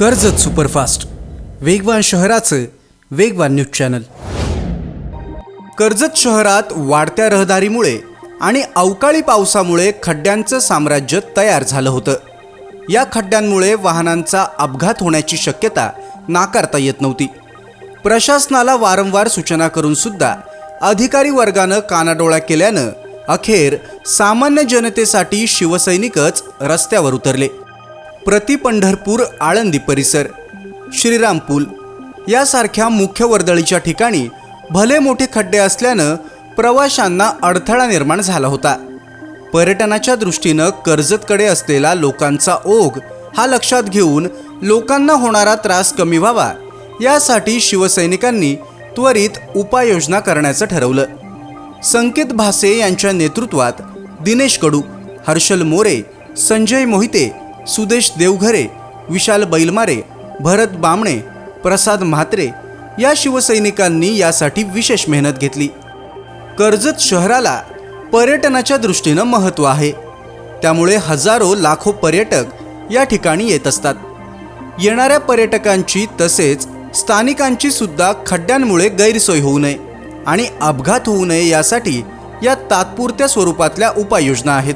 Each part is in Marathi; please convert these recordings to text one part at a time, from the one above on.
कर्जत सुपरफास्ट. वेगवान शहराचं वेगवान न्यूज चॅनल. कर्जत शहरात वाढत्या रहदारीमुळे आणि अवकाळी पावसामुळे खड्ड्यांचं साम्राज्य तयार झालं होतं. या खड्ड्यांमुळे वाहनांचा अपघात होण्याची शक्यता नाकारता येत नव्हती. प्रशासनाला वारंवार सूचना करून सुद्धा अधिकारी वर्गानं कानाडोळा केल्यानं अखेर सामान्य जनतेसाठी शिवसैनिकच रस्त्यावर उतरले. प्रति पंढरपूर आळंदी परिसर श्रीराम पूल यासारख्या मुख्य वर्दळीच्या ठिकाणी भले मोठे खड्डे असल्यानं प्रवाशांना अडथळा निर्माण झाला होता. पर्यटनाच्या दृष्टीनं कर्जतकडे असलेला लोकांचा ओघ हा लक्षात घेऊन लोकांना होणारा त्रास कमी व्हावा यासाठी शिवसैनिकांनी त्वरित उपाययोजना करण्याचं ठरवलं. संकेत भासे यांच्या नेतृत्वात दिनेश कडू हर्षल मोरे संजय मोहिते सुदेश देवघरे विशाल बैलमारे भरत बामणे प्रसाद म्हात्रे या शिवसैनिकांनी यासाठी विशेष मेहनत घेतली. कर्जत शहराला पर्यटनाच्या दृष्टीनं महत्त्व आहे. त्यामुळे हजारो लाखो पर्यटक या ठिकाणी येत असतात. येणाऱ्या पर्यटकांची तसेच स्थानिकांची सुद्धा खड्ड्यांमुळे गैरसोय होऊ नये आणि अपघात होऊ नये यासाठी या तात्पुरत्या स्वरूपातल्या उपाययोजना आहेत.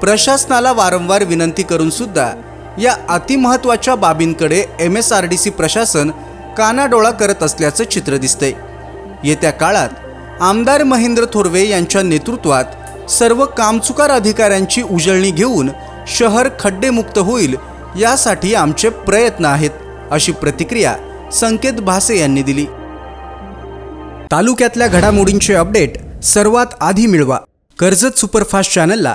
प्रशासनाला वारंवार विनंती करून सुद्धा या अतिमहत्वाच्या बाबींकडे M S R D C प्रशासन कानाडोळा करत असल्याचं चित्र दिसतंय. येत्या काळात आमदार महेंद्र थोरवे यांच्या नेतृत्वात सर्व कामचुकार अधिकाऱ्यांची उजळणी घेऊन शहर खड्डेमुक्त होईल यासाठी आमचे प्रयत्न आहेत अशी प्रतिक्रिया संकेत भासे यांनी दिली. तालुक्यातल्या घडामोडींचे अपडेट सर्वात आधी मिळवा. कर्जत सुपरफास्ट चॅनलला